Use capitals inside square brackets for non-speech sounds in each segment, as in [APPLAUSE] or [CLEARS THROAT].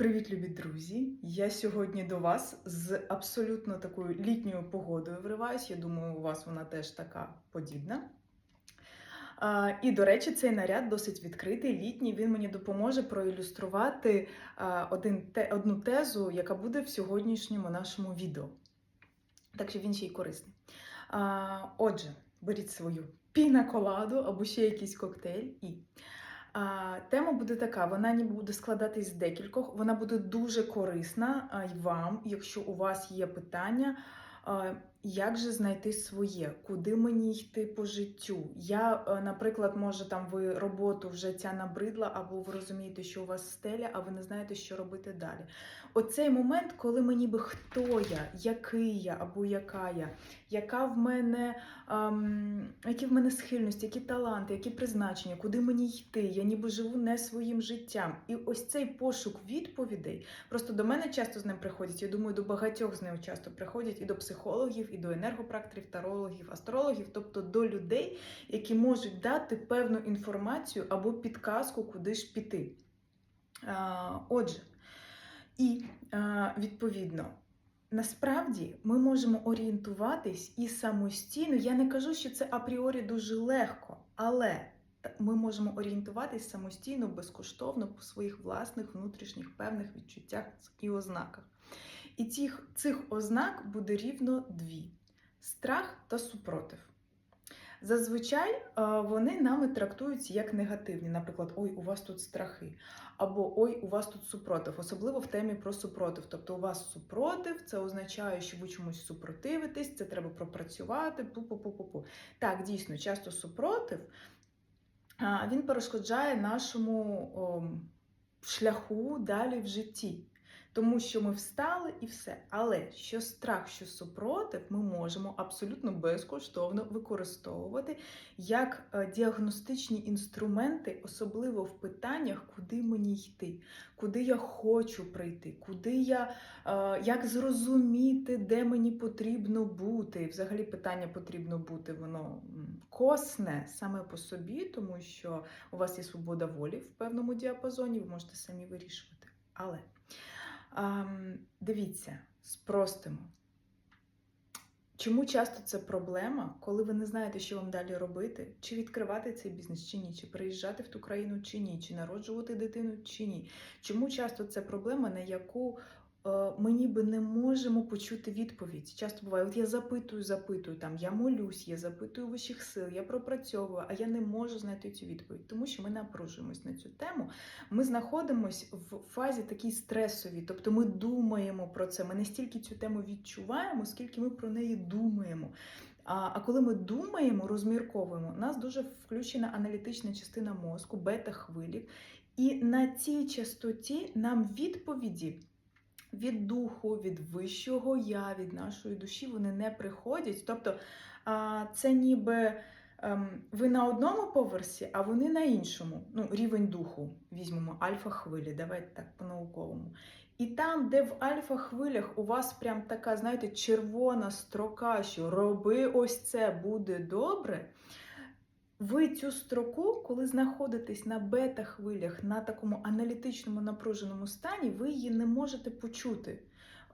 Привіт, любі друзі! Я сьогодні до вас з абсолютно такою літньою погодою вриваюсь. Я думаю, у вас вона теж така подібна. І, до речі, цей наряд досить відкритий, літній. Він мені допоможе проілюструвати один, те, одну тезу, яка буде в сьогоднішньому нашому відео. Так що він ще й корисний. Отже, беріть свою пінаколаду або ще якийсь коктейль і. А, тема буде така: вона ніби буде складатись з декількох. Вона буде дуже корисна й вам, якщо у вас є питання. Як же знайти своє, куди мені йти по життю? Я, е, наприклад, може там ви роботу вже ця набридла, або ви розумієте, що у вас стеля, а ви не знаєте, що робити далі. Оцей момент, коли мені би хто я, який я або яка я, яка в мене, ем, які в мене схильності, які таланти, які призначення, куди мені йти, я ніби живу не своїм життям. І ось цей пошук відповідей просто до мене часто з ним приходять. Я думаю, до багатьох з ним часто приходять і до психологів, і до енергопракторів, тарологів, астрологів, тобто до людей, які можуть дати певну інформацію або підказку, куди ж піти. Отже, і відповідно. Насправді ми можемо орієнтуватись і самостійно. Я не кажу, що це апріорі дуже легко, але ми можемо орієнтуватись самостійно, безкоштовно по своїх власних внутрішніх певних відчуттях і ознаках. І цих, цих ознак буде рівно дві: страх та супротив. Зазвичай е, вони нами трактуються як негативні. Наприклад, ой, у вас тут страхи, або ой, у вас тут супротив, особливо в темі про супротив. Тобто, у вас супротив, це означає, що ви чомусь супротивитесь, це треба пропрацювати. Пу-пу-пу-пу-пу. Так, дійсно, часто супротив він перешкоджає нашому шляху далі в житті. Тому що ми встали і все. Але що страх, що супротив, ми можемо абсолютно безкоштовно використовувати як е, діагностичні інструменти, особливо в питаннях, куди мені йти, куди я хочу прийти, куди я е, як зрозуміти, де мені потрібно бути. Взагалі питання потрібно бути, воно косне саме по собі, тому що у вас є свобода волі в певному діапазоні, ви можете самі вирішувати. Але Ам, дивіться, спростимо. Чому часто це проблема, коли ви не знаєте, що вам далі робити, чи відкривати цей бізнес, чи ні, чи приїжджати в ту країну, чи ні, чи народжувати дитину, чи ні? Чому часто це проблема, на яку ми ніби не можемо почути відповідь? Часто буває, от я запитую, запитую, там я молюсь, я запитую вищих сил, я пропрацьовую, а я не можу знайти цю відповідь, тому що ми напружуємось на цю тему. Ми знаходимося в фазі такій стресовій, тобто ми думаємо про це. Ми не стільки цю тему відчуваємо, скільки ми про неї думаємо. А, коли ми думаємо, розмірковуємо, у нас дуже включена аналітична частина мозку, бета-хвилі, і на цій частоті нам відповіді від духу, від вищого я, від нашої душі вони не приходять. Тобто це ніби ем, ви на одному поверсі, а вони на іншому. Ну, рівень духу візьмемо альфа-хвилі, давайте так по-науковому. І там, де в альфа-хвилях у вас прям така, знаєте, червона строка, що роби ось це буде добре. Ви цю строку, коли знаходитесь на бета-хвилях, на такому аналітичному напруженому стані, ви її не можете почути.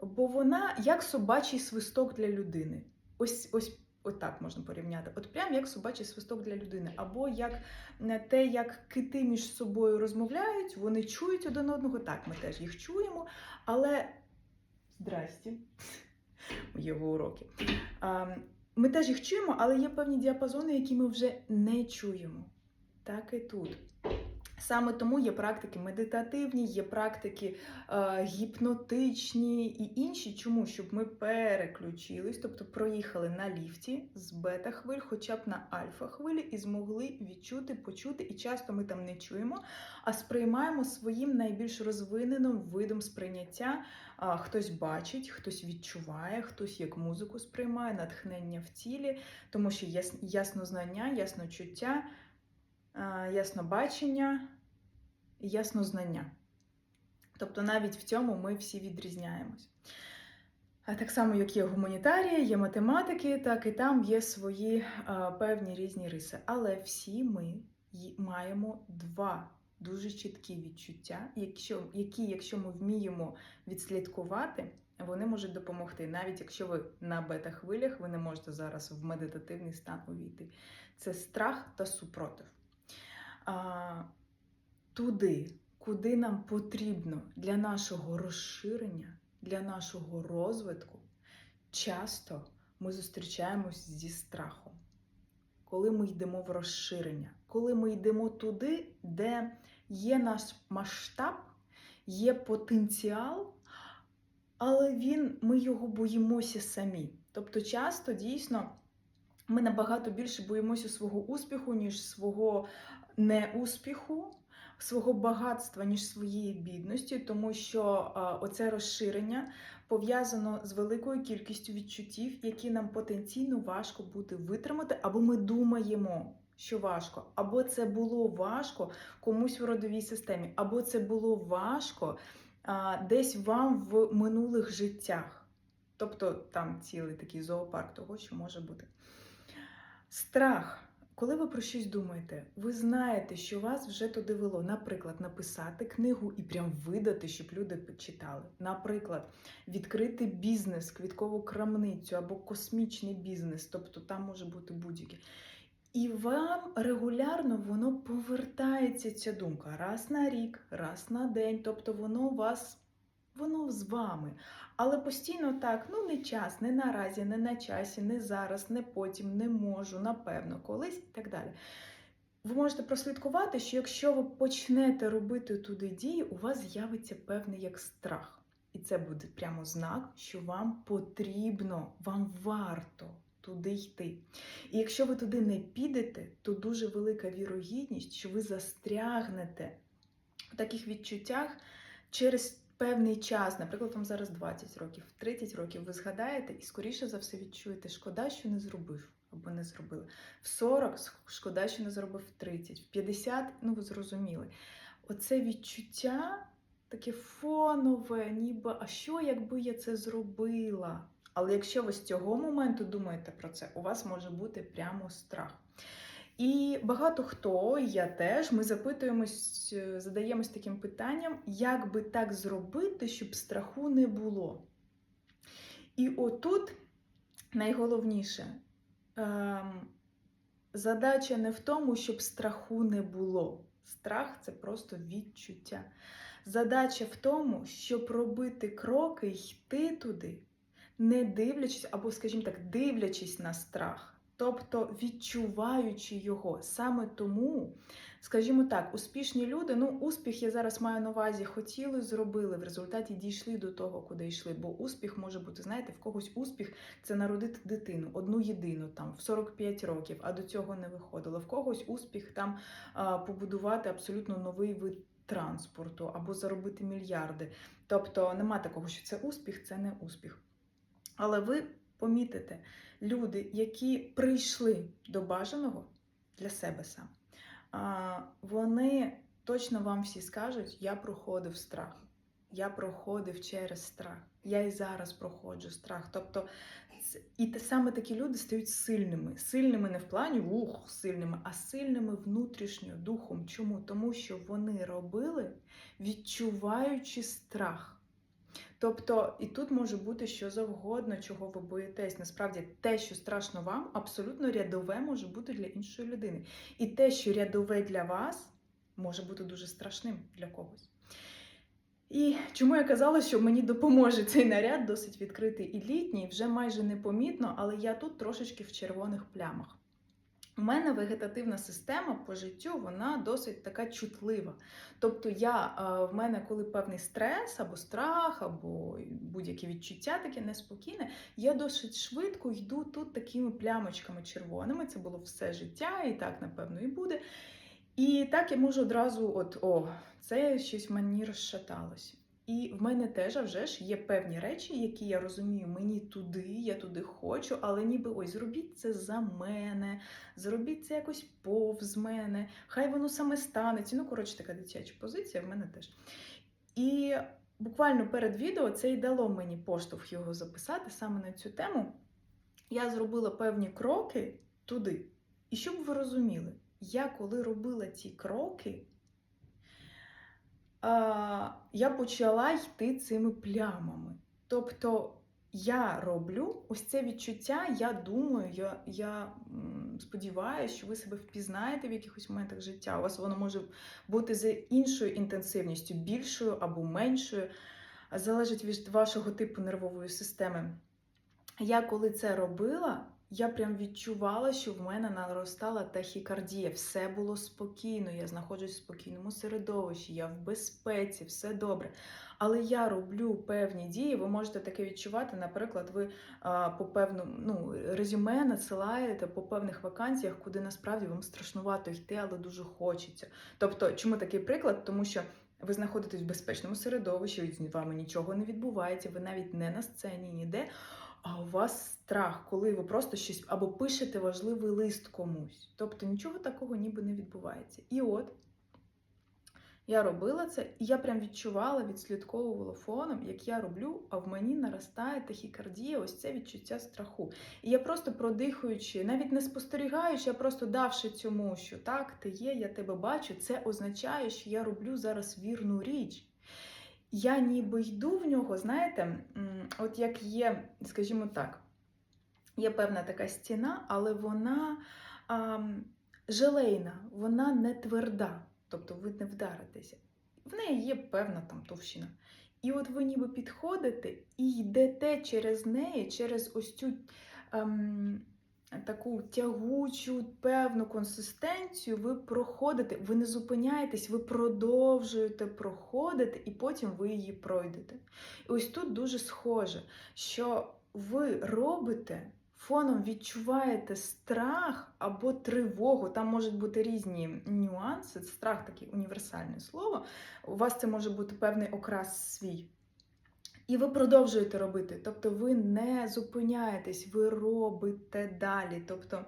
Бо вона як собачий свисток для людини. Ось ось отак можна порівняти. От прям як собачий свисток для людини. Або як е, те, як кити між собою розмовляють, вони чують один одного. Так, ми теж їх чуємо, але здрасті, [LAUGHS] мої уроки. Ми теж їх чуємо, але є певні діапазони, які ми вже не чуємо. Так і тут. Саме тому є практики медитативні, є практики е, гіпнотичні і інші. Чому? Щоб ми переключились, тобто проїхали на ліфті з бета-хвиль, хоча б на альфа-хвилі, і змогли відчути, почути. І часто ми там не чуємо, а сприймаємо своїм найбільш розвиненим видом сприйняття. Хтось бачить, хтось відчуває, хтось як музику сприймає, натхнення в тілі, тому що яс, яснознання, ясночуття, а, яснобачення, і яснознання. Тобто навіть в цьому ми всі відрізняємось. А так само, як є гуманітарія, є математики, так і там є свої певні різні риси. Але всі ми маємо два дуже чіткі відчуття, якщо, які, якщо ми вміємо відслідкувати, вони можуть допомогти. Навіть якщо ви на бета-хвилях, ви не можете зараз в медитативний стан увійти. Це страх та супротив. А, туди, куди нам потрібно для нашого розширення, для нашого розвитку, часто ми зустрічаємось зі страхом. Коли ми йдемо в розширення, коли ми йдемо туди, де є наш масштаб, є потенціал, але він, ми його боїмося самі. Тобто, часто дійсно ми набагато більше боїмося свого успіху, ніж свого неуспіху, свого багатства, ніж своєї бідності, тому що а, оце розширення пов'язано з великою кількістю відчуттів, які нам потенційно важко буде витримати, або ми думаємо, що важко, або це було важко комусь в родовій системі, або це було важко а, десь вам в минулих життях. Тобто там цілий такий зоопарк того, що може бути. Страх. Коли ви про щось думаєте, ви знаєте, що вас вже туди вело. Наприклад, написати книгу і прям видати, щоб люди почитали. Наприклад, відкрити бізнес, квіткову крамницю або космічний бізнес, тобто там може бути будь-який. І вам регулярно воно повертається ця думка раз на рік, раз на день. Тобто воно вас, воно з вами. Але постійно так, ну не час, не наразі, не на часі, не зараз, не потім, не можу, напевно, колись і так далі. Ви можете прослідкувати, що якщо ви почнете робити туди дії, у вас з'явиться певний як страх. І це буде прямо знак, що вам потрібно, вам варто туди йти. І якщо ви туди не підете, то дуже велика вірогідність, що ви застрягнете в таких відчуттях через певний час, наприклад, вам зараз 20 років, 30 років, ви згадаєте і скоріше за все відчуєте, шкода, що не зробив або не зробили. В 40 шкода, що не зробив в 30, в 50, ну ви зрозуміли. Оце відчуття таке фонове, ніби а що, якби я це зробила? Але якщо ви з цього моменту думаєте про це, у вас може бути прямо страх. І багато хто, я теж, ми запитуємось, е, задаємось таким питанням, як би так зробити, щоб страху не було. І отут найголовніше ем, задача не в тому, щоб страху не було. Страх це просто відчуття. Задача в тому, щоб робити кроки, йти туди, не дивлячись, або, скажімо так, дивлячись на страх. Тобто відчуваючи його. Саме тому, скажімо так, успішні люди, ну, успіх я зараз маю на увазі, хотіли, зробили, в результаті дійшли до того, куди йшли. Бо успіх може бути, знаєте, в когось успіх це народити дитину, одну єдину там в 45 років, а до цього не виходило. В когось успіх там побудувати абсолютно новий вид транспорту або заробити мільярди. Тобто нема такого, що це успіх, це не успіх. Але ви помітите, люди, які прийшли до бажаного для себе сам, вони точно вам всі скажуть: я проходив страх, я проходив через страх, я і зараз проходжу страх. Тобто, і саме такі люди стають сильними. Сильними не в плані ух, сильними, а сильними внутрішньо духом. Чому? Тому що вони робили, відчуваючи страх. Тобто, і тут може бути що завгодно, чого ви боїтесь. Насправді, те, що страшно вам, абсолютно рядове може бути для іншої людини. І те, що рядове для вас, може бути дуже страшним для когось. І чому я казала, що мені допоможе цей наряд досить відкритий і літній, вже майже непомітно, але я тут трошечки в червоних плямах. У мене вегетативна система по життю, вона досить така чутлива. Тобто, я, в мене, коли певний стрес або страх, або будь-яке відчуття таке неспокійне, я досить швидко йду тут такими плямочками червоними. Це було все життя, і так, напевно, і буде. І так я можу одразу, от, о, це щось мені розшаталось. І в мене теж а вже ж є певні речі, які я розумію, мені туди, я туди хочу, але ніби ось зробіть це за мене, зробіть це якось повз мене, хай воно саме станеться. Ну, коротше, така дитяча позиція в мене теж. І буквально перед відео це й дало мені поштовх його записати саме на цю тему. Я зробила певні кроки туди. І щоб ви розуміли, я коли робила ці кроки, я почала йти цими плямами. Тобто я роблю ось це відчуття, я думаю, я, я сподіваюся, що ви себе впізнаєте в якихось моментах життя. У вас воно може бути з іншою інтенсивністю, більшою або меншою, залежить від вашого типу нервової системи. Я коли це робила, я прям відчувала, що в мене наростала тахікардія. Все було спокійно, я знаходжусь в спокійному середовищі, я в безпеці, все добре. Але я роблю певні дії. Ви можете таке відчувати. Наприклад, ви а, по певному ну, резюме надсилаєте по певних вакансіях, куди насправді вам страшнувато йти, але дуже хочеться. Тобто, чому такий приклад? Тому що. Ви знаходитесь в безпечному середовищі, з вами нічого не відбувається, ви навіть не на сцені, ніде. А у вас страх, коли ви просто щось або пишете важливий лист комусь. Тобто нічого такого ніби не відбувається. І от я робила це, і я прям відчувала, відслідковувала фоном, як я роблю, а в мені наростає тахікардія, ось це відчуття страху. І я просто продихуючи, навіть не спостерігаючи, а просто давши цьому, що так, ти є, я тебе бачу, це означає, що я роблю зараз вірну річ. Я ніби йду в нього, знаєте, от як є, скажімо так, є певна така стіна, але вона а, желейна, вона не тверда, тобто ви не вдаритеся. В неї є певна там товщина. І от ви ніби підходите і йдете через неї, через ось цю. Ем, таку тягучу, певну консистенцію ви проходите, ви не зупиняєтесь, ви продовжуєте проходити, і потім ви її пройдете. І ось тут дуже схоже, що ви робите. Фоном відчуваєте страх або тривогу, там можуть бути різні нюанси. Страх таке універсальне слово. У вас це може бути певний окрас свій. І ви продовжуєте робити. Тобто ви не зупиняєтесь, ви робите далі. Тобто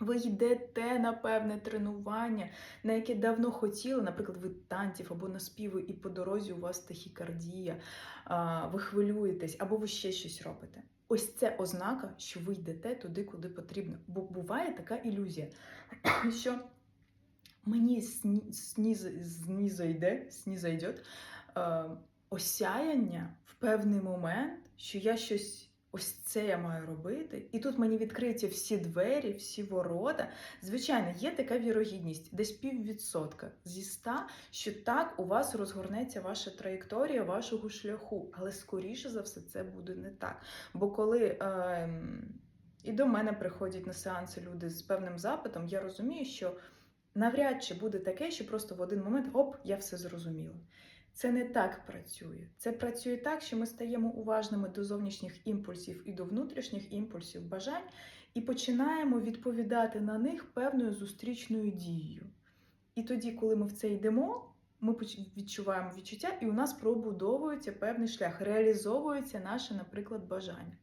ви йдете на певне тренування, на яке давно хотіли, наприклад, ви танців або на співи, і по дорозі у вас тахікардія, ви хвилюєтесь, або ви ще щось робите. Ось це ознака, що ви йдете туди, куди потрібно. Бо буває така ілюзія, [CLEARS THROAT] що мені знізу йде, знізу йде, осяяння в певний момент, що я щось. Ось це я маю робити, і тут мені відкриються всі двері, всі ворота. Звичайно, є така вірогідність, десь піввідсотка зі ста, що так у вас розгорнеться ваша траєкторія вашого шляху. Але скоріше за все це буде не так. Бо коли е, і до мене приходять на сеанси люди з певним запитом, я розумію, що навряд чи буде таке, що просто в один момент оп, я все зрозуміла. Це не так працює. Це працює так, що ми стаємо уважними до зовнішніх імпульсів і до внутрішніх імпульсів бажань, і починаємо відповідати на них певною зустрічною дією. І тоді, коли ми в це йдемо, ми відчуваємо відчуття, і у нас пробудовується певний шлях, реалізовується наше, наприклад, бажання.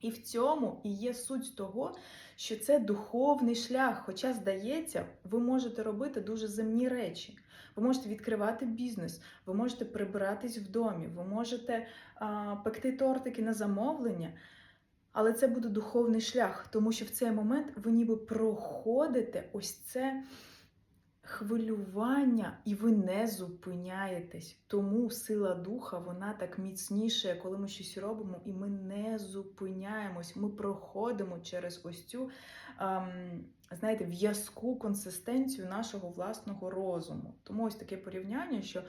І в цьому і є суть того, що це духовний шлях. Хоча, здається, ви можете робити дуже земні речі. Ви можете відкривати бізнес, ви можете прибиратись в домі, ви можете а, пекти тортики на замовлення. Але це буде духовний шлях, тому що в цей момент ви ніби проходите ось це хвилювання, і ви не зупиняєтесь. Тому сила духа вона так міцніше, коли ми щось робимо, і ми не зупиняємось. Ми проходимо через ось цю, ем, знаєте, в'язку консистенцію нашого власного розуму. Тому ось таке порівняння, що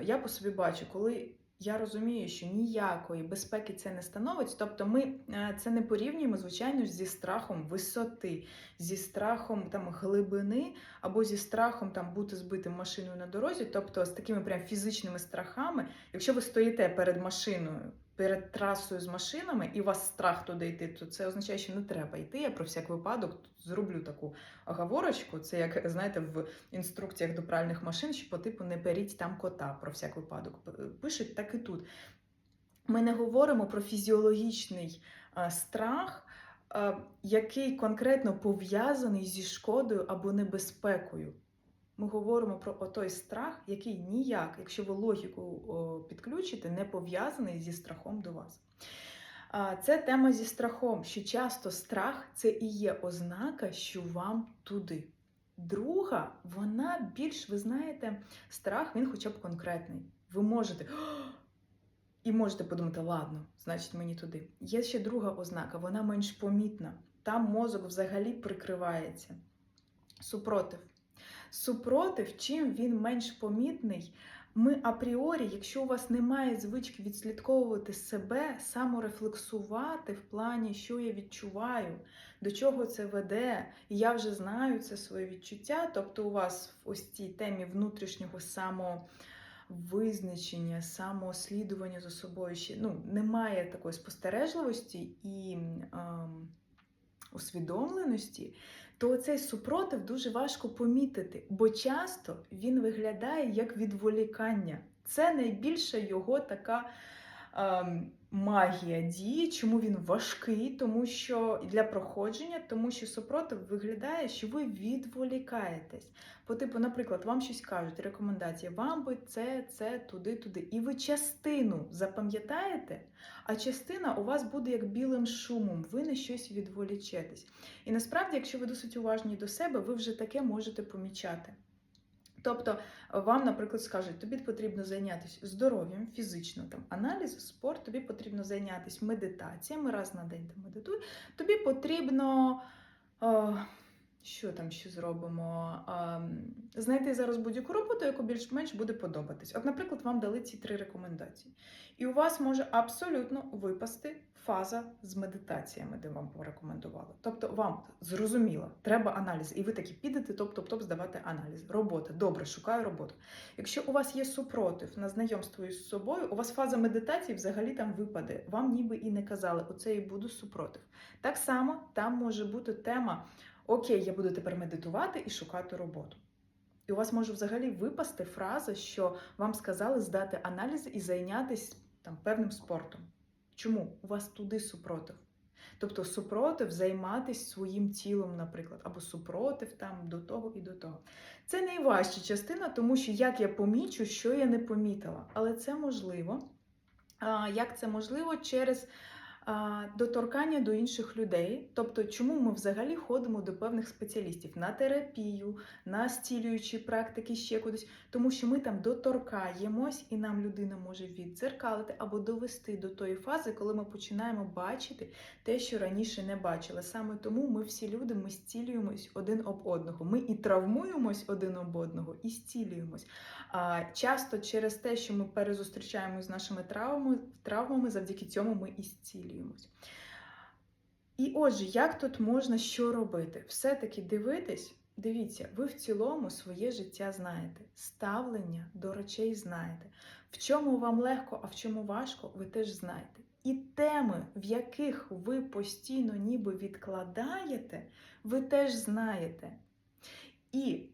я по собі бачу, коли я розумію, що ніякої безпеки це не становить. Тобто, ми е, це не порівнюємо, звичайно, зі страхом висоти, зі страхом там глибини, або зі страхом там бути збитим машиною на дорозі, тобто з такими прям фізичними страхами. Якщо ви стоїте перед машиною, перед трасою з машинами, і у вас страх туди йти, то це означає, що не треба йти. Я про всяк випадок зроблю таку оговорочку. Це як знаєте, в інструкціях до пральних машин, що по типу не беріть там кота про всяк випадок. Пишуть так і тут. Ми не говоримо про фізіологічний страх, який конкретно пов'язаний зі шкодою або небезпекою. Ми говоримо про той страх, який ніяк, якщо ви логіку підключите, не пов'язаний зі страхом до вас. Це тема зі страхом, що часто страх це і є ознака, що вам туди. Друга, вона більш, ви знаєте, страх, він хоча б конкретний. Ви можете. І можете подумати, ладно, значить мені туди. Є ще друга ознака, вона менш помітна. Там мозок взагалі прикривається. Супротив. Супротив, чим він менш помітний, ми апріорі, якщо у вас немає звички відслідковувати себе, саморефлексувати в плані, що я відчуваю, до чого це веде, і я вже знаю це своє відчуття. Тобто, у вас в ось цій темі внутрішнього самовизначення, самослідування за собою ще ну, немає такої спостережливості і ем, усвідомленості, то цей супротив дуже важко помітити, бо часто він виглядає як відволікання. Це найбільша його така ем, магія дії, чому він важкий, тому що для проходження, тому що супротив виглядає, що ви відволікаєтесь. По типу, наприклад, вам щось кажуть, рекомендації, вам би це, це, туди, туди. І ви частину запам'ятаєте, а частина у вас буде як білим шумом, ви на щось відволічетесь. І насправді, якщо ви досить уважні до себе, ви вже таке можете помічати. Тобто вам, наприклад, скажуть, тобі потрібно зайнятися здоров'ям, фізично, там, аналіз, спорт, тобі потрібно зайнятися медитаціями, раз на день ти медитуй, тобі потрібно. О, що там ще зробимо? Знайти зараз будь-яку роботу, яку більш-менш буде подобатись. От, наприклад, вам дали ці три рекомендації. І у вас може абсолютно випасти фаза з медитаціями, де вам порекомендували. Тобто, вам зрозуміло, треба аналіз, і ви такі підете, топ-топ-топ здавати аналіз. Робота. Добре, шукаю роботу. Якщо у вас є супротив на знайомство із собою, у вас фаза медитації взагалі там випаде. Вам ніби і не казали, оце і буду супротив. Так само там може бути тема. Окей, я буду тепер медитувати і шукати роботу. І у вас може взагалі випасти фраза, що вам сказали здати аналізи і зайнятися там певним спортом. Чому? У вас туди супротив. Тобто супротив займатися своїм тілом, наприклад, або супротив там до того і до того. Це найважча частина, тому що як я помічу, що я не помітила. Але це можливо. Як це можливо через доторкання до інших людей. Тобто, чому ми взагалі ходимо до певних спеціалістів на терапію, на стілюючі практики, ще кудись, тому що ми там доторкаємось, і нам людина може віддзеркалити або довести до тої фази, коли ми починаємо бачити те, що раніше не бачили. Саме тому ми всі люди ми зцілюємось один об одного. Ми і травмуємось один об одного, і зцілюємось. А часто через те, що ми перезустрічаємось з нашими травмами, травмами, завдяки цьому ми і зцілюємось. І отже, як тут можна що робити? Все-таки дивитись, дивіться, ви в цілому своє життя знаєте, ставлення до речей знаєте. В чому вам легко, а в чому важко, ви теж знаєте. І теми, в яких ви постійно ніби відкладаєте, ви теж знаєте. І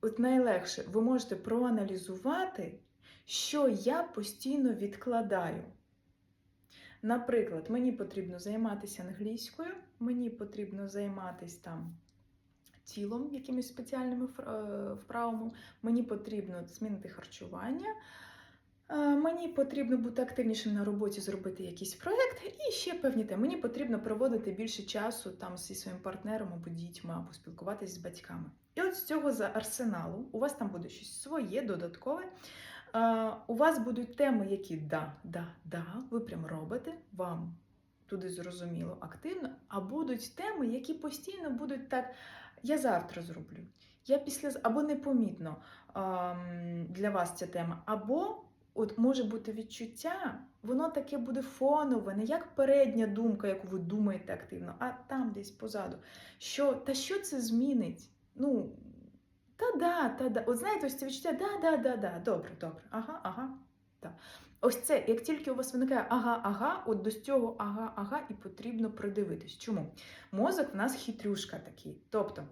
от найлегше, ви можете проаналізувати, що я постійно відкладаю. Наприклад, мені потрібно займатися англійською, мені потрібно займатися там тілом, якимись спеціальними е, вправами, мені потрібно змінити харчування. Е, мені потрібно бути активнішим на роботі, зробити якийсь проєкт, і ще певні теми. Мені потрібно проводити більше часу там зі своїм партнером або дітьми, або спілкуватися з батьками. І от з цього за арсеналу у вас там буде щось своє, додаткове. У вас будуть теми, які да, да, да, ви прям робите, вам туди зрозуміло активно, а будуть теми, які постійно будуть так, я завтра зроблю. Я після або непомітно для вас ця тема, або от може бути відчуття, воно таке буде фонове, не як передня думка, яку ви думаєте активно, а там десь позаду. Що, Та що це змінить? Ну, та-да, та-да. От знаєте, ось це відчуття, да-да-да-да, добре, добре, ага, ага. так. Ось це, як тільки у вас виникає ага, ага, от до цього ага, ага, і потрібно придивитись. Чому? Мозок в нас хитрюшка такий. Тобто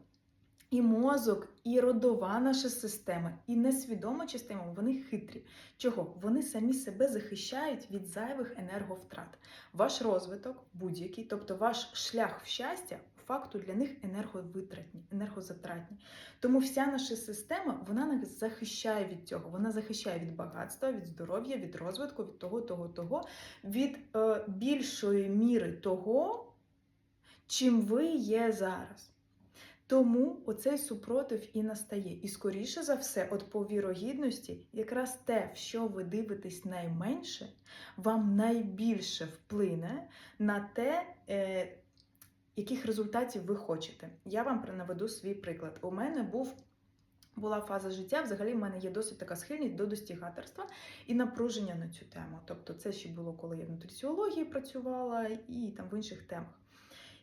і мозок, і родова наша система, і несвідома частина, вони хитрі. Чого? Вони самі себе захищають від зайвих енерговтрат. Ваш розвиток будь-який, тобто ваш шлях в щастя, факту для них енерговитратні, енергозатратні. Тому вся наша система вона нас захищає від цього. Вона захищає від багатства, від здоров'я, від розвитку, від того, того, того, від е, більшої міри того, чим ви є зараз. Тому оцей супротив і настає. І скоріше за все, от по вірогідності, якраз те, в що ви дивитесь найменше, вам найбільше вплине на те, е, яких результатів ви хочете. Я вам наведу свій приклад. У мене був. Була фаза життя, взагалі в мене є досить така схильність до достігаторства і напруження на цю тему. Тобто, це ще було, коли я в нутриціології працювала і там в інших темах.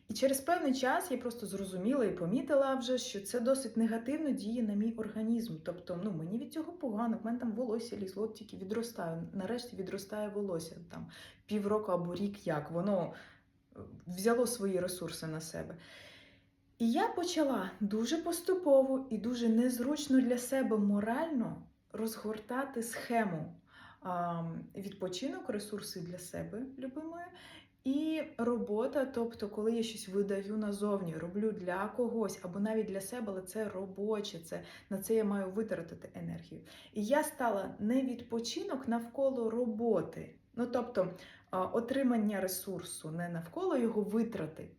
І через певний час я просто зрозуміла і помітила вже, що це досить негативно діє на мій організм. Тобто, ну мені від цього погано, в мене там волосся лізло, тільки відростає. Нарешті відростає волосся там півроку або рік як воно взяло свої ресурси на себе. І я почала дуже поступово і дуже незручно для себе морально розгортати схему відпочинок, ресурси для себе любимої. І робота, тобто, коли я щось видаю назовні, роблю для когось або навіть для себе, але це робоче, це на це я маю витратити енергію. І я стала не відпочинок навколо роботи, ну тобто отримання ресурсу не навколо його витрати,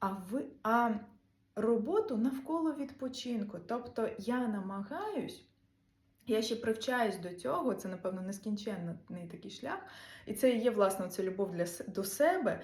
а ви а роботу навколо відпочинку. Тобто я намагаюсь. Я ще привчаюсь до цього, це, напевно, нескінченний такий шлях. І це і є, власне, це любов для, до себе.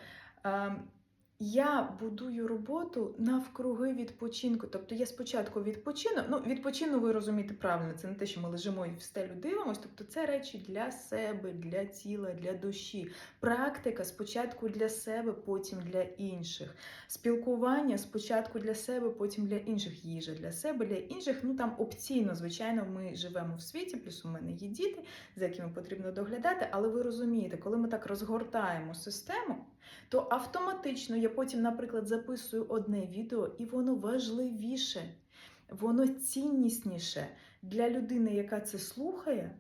Я будую роботу навкруги відпочинку. Тобто я спочатку відпочину. Ну, відпочину, ви розумієте правильно, це не те, що ми лежимо і в стелю дивимося. Тобто це речі для себе, для тіла, для душі. Практика спочатку для себе, потім для інших. Спілкування спочатку для себе, потім для інших. Їжа для себе, для інших. Ну там опційно, звичайно, ми живемо в світі, плюс у мене є діти, за якими потрібно доглядати. Але ви розумієте, коли ми так розгортаємо систему, то автоматично я потім, наприклад, записую одне відео, і воно важливіше, воно ціннісніше для людини, яка це слухає,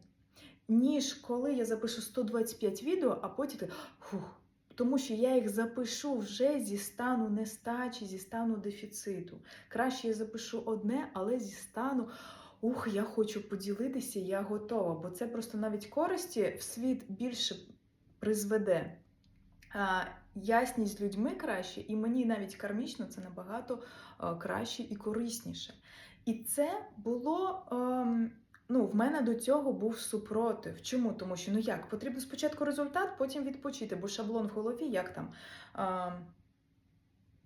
ніж коли я запишу 125 відео, а потім фух. Тому що я їх запишу вже зі стану нестачі, зі стану дефіциту. Краще я запишу одне, але зі стану. Ух, я хочу поділитися, я готова. Бо це просто навіть користі в світ більше призведе. Ясність з людьми краще, і мені навіть кармічно це набагато краще і корисніше. І це було. ем, Ну, в мене до цього був супротив. Чому? Тому що ну як потрібно спочатку результат, потім відпочити, бо шаблон в голові, як там а,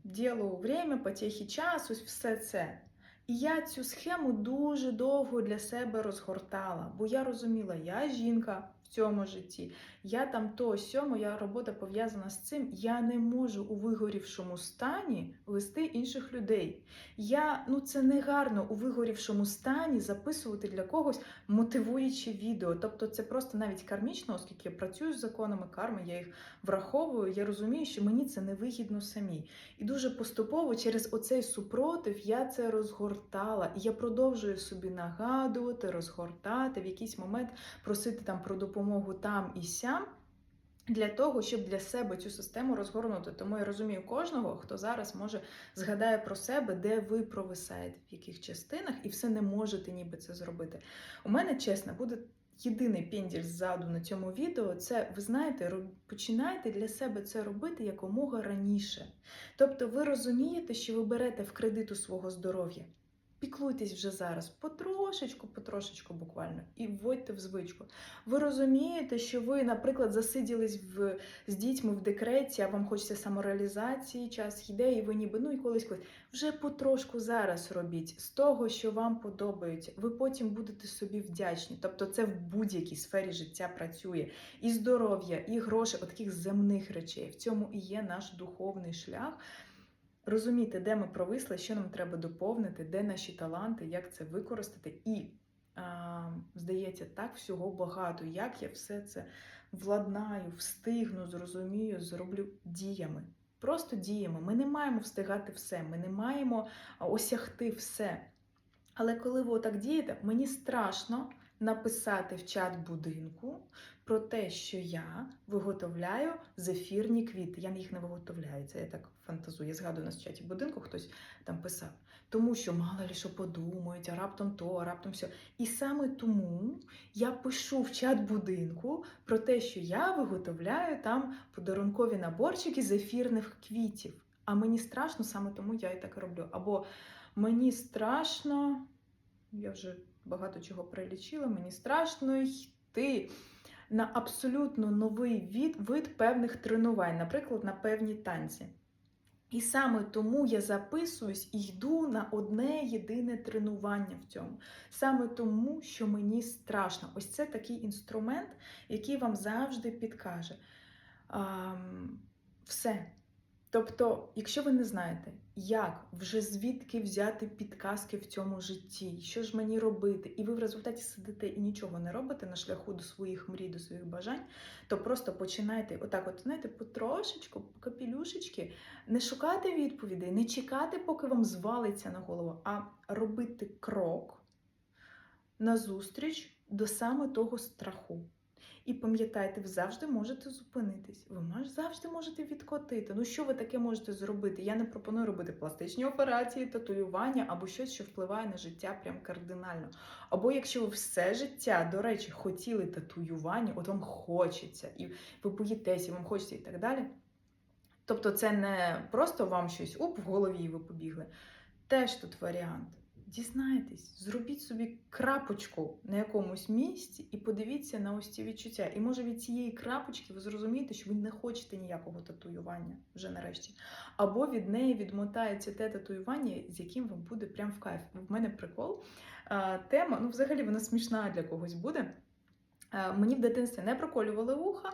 діло время, потехи ось все це. І я цю схему дуже довго для себе розгортала, бо я розуміла, я жінка цьому житті, я там то сьо, моя робота пов'язана з цим. Я не можу у вигорівшому стані вести інших людей. Я ну це не гарно у вигорівшому стані записувати для когось мотивуючі відео. Тобто, це просто навіть кармічно, оскільки я працюю з законами карми, я їх враховую. Я розумію, що мені це не вигідно самій. І дуже поступово через оцей супротив я це розгортала. І я продовжую собі нагадувати, розгортати в якийсь момент просити там про допомогу там і сям. Для того, щоб для себе цю систему розгорнути. Тому я розумію кожного, хто зараз може згадає про себе, де ви провисаєте, в яких частинах, і все не можете ніби це зробити. У мене, чесно, буде єдиний пенділь ззаду на цьому відео. Це, ви знаєте, починайте для себе це робити якомога раніше. Тобто ви розумієте, що ви берете в кредит у свого здоров'я. Піклуйтесь вже зараз потрошечку, потрошечку буквально, і вводьте в звичку. Ви розумієте, що ви, наприклад, засиділись в, з дітьми в декреті, а вам хочеться самореалізації, час йде, і ви ніби ну і колись колись. Вже потрошку зараз робіть з того, що вам подобається. Ви потім будете собі вдячні. Тобто, це в будь-якій сфері життя працює. І здоров'я, і гроші, от таких земних речей. В цьому і є наш духовний шлях. Розуміти, де ми провисли, що нам треба доповнити, де наші таланти, як це використати. І а, здається, так всього багато. Як я все це владнаю, встигну, зрозумію, зроблю діями. Просто діями. Ми не маємо встигати все, ми не маємо осягти все. Але коли ви отак дієте, мені страшно написати в чат будинку про те, що я виготовляю зефірні квіти. Я їх не виготовляю, це я так фантазую. Я згадую у нас в чаті будинку, хтось там писав. Тому що мало ли що подумають, а раптом то, а раптом все. І саме тому я пишу в чат будинку про те, що я виготовляю там подарункові наборчики з ефірних квітів. А мені страшно, саме тому я і так роблю. Або Мені страшно, я вже багато чого прилічила, мені страшно йти на абсолютно новий від, вид певних тренувань, наприклад, на певні танці. І саме тому я записуюсь і йду на одне єдине тренування в цьому. Саме тому, що мені страшно. Ось це такий інструмент, який вам завжди підкаже. Ам, все. Тобто, якщо ви не знаєте, як вже звідки взяти підказки в цьому житті, що ж мені робити, і ви в результаті сидите і нічого не робите на шляху до своїх мрій, до своїх бажань, то просто починайте отак, от знаєте, потрошечку, по капілюшечки, не шукати відповідей, не чекати, поки вам звалиться на голову, а робити крок назустріч до саме того страху. І пам'ятайте, ви завжди можете зупинитись. Ви завжди можете відкотити. Ну що ви таке можете зробити? Я не пропоную робити пластичні операції, татуювання або щось, що впливає на життя прям кардинально. Або якщо ви все життя, до речі, хотіли татуювання, от вам хочеться, і ви боїтеся, і вам хочеться і так далі. Тобто, це не просто вам щось уп в голові і ви побігли. Теж тут варіант. Дізнайтесь, зробіть собі крапочку на якомусь місці і подивіться на ось ці відчуття. І може від цієї крапочки ви зрозумієте, що ви не хочете ніякого татуювання вже нарешті. Або від неї відмотається те татуювання, з яким вам буде прям в кайф. В мене прикол. Тема, ну взагалі вона смішна для когось буде. Мені в дитинстві не проколювали вуха.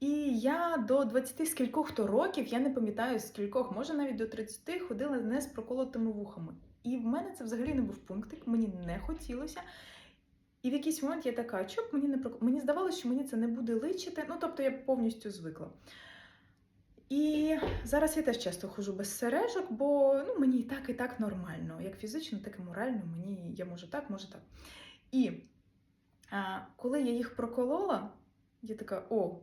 І я до 20 скількох то років, я не пам'ятаю скількох, може навіть до 30 ходила не з проколотими вухами. І в мене це взагалі не був пунктик, мені не хотілося. І в якийсь момент я така, чоб мені не прок... Мені здавалося, що мені це не буде личити. Ну, тобто я повністю звикла. І зараз я теж часто ходжу без сережок, бо ну, мені і так, і так нормально. Як фізично, так і морально. Мені я можу так, можу так. І а, коли я їх проколола, я така, о.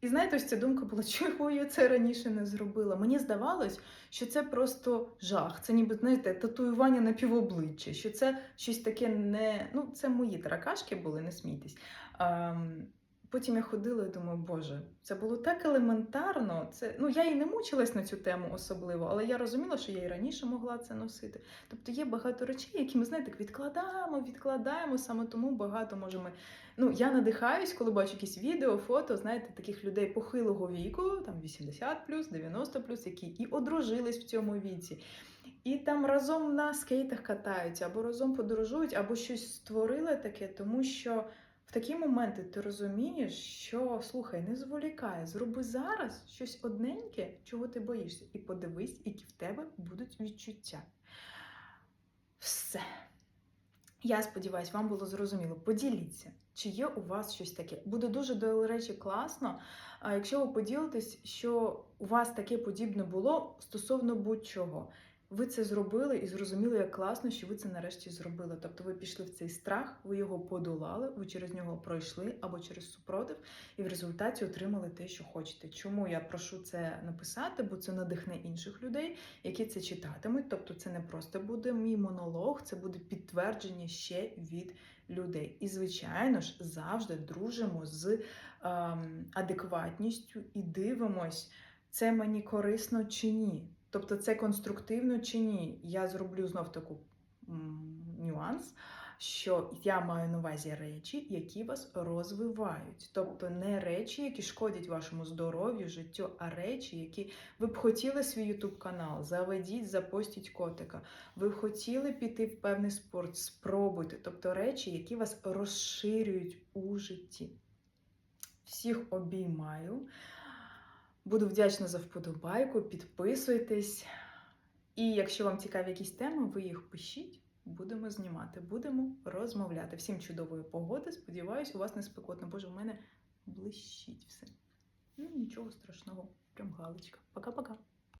І знаєте, ось ця думка була, [LAUGHS] чого я це раніше не зробила. Мені здавалось, що це просто жах. Це ніби знаєте, татуювання на півобличчя, що це щось таке не. Ну, це мої таракашки були, не смійтесь. Ем, Потім я ходила і думаю, боже, це було так елементарно. Це ну я і не мучилась на цю тему особливо, але я розуміла, що я і раніше могла це носити. Тобто є багато речей, які ми знаєте, відкладаємо, відкладаємо. Саме тому багато може ми. Ну я надихаюсь, коли бачу якісь відео, фото, знаєте, таких людей похилого віку, там 80 90 які і одружились в цьому віці. І там разом на скейтах катаються, або разом подорожують, або щось створили таке, тому що в такі моменти ти розумієш, що слухай, не зволікай, зроби зараз щось одненьке, чого ти боїшся, і подивись, які в тебе будуть відчуття. Все. Я сподіваюся, вам було зрозуміло. Поділіться, чи є у вас щось таке. Буде дуже, до речі, класно, якщо ви поділитесь, що у вас таке подібне було стосовно будь-чого. Ви це зробили і зрозуміли, як класно, що ви це нарешті зробили. Тобто ви пішли в цей страх, ви його подолали, ви через нього пройшли або через супротив, і в результаті отримали те, що хочете. Чому я прошу це написати? Бо це надихне інших людей, які це читатимуть. Тобто, це не просто буде мій монолог, це буде підтвердження ще від людей. І, звичайно ж, завжди дружимо з ем, адекватністю і дивимось, це мені корисно чи ні. Тобто це конструктивно чи ні? Я зроблю знов таку нюанс, що я маю на увазі речі, які вас розвивають. Тобто не речі, які шкодять вашому здоров'ю, життю, а речі, які ви б хотіли свій YouTube канал, заведіть, запостіть котика. Ви б хотіли піти в певний спорт, спробуйте. Тобто речі, які вас розширюють у житті. Всіх обіймаю. Буду вдячна за вподобайку, підписуйтесь. І якщо вам цікаві якісь теми, ви їх пишіть, будемо знімати, будемо розмовляти. Всім чудової погоди. Сподіваюсь, у вас не спекотно. Боже, в мене блищить все. Ну, нічого страшного. Прям галочка. Пока-пока.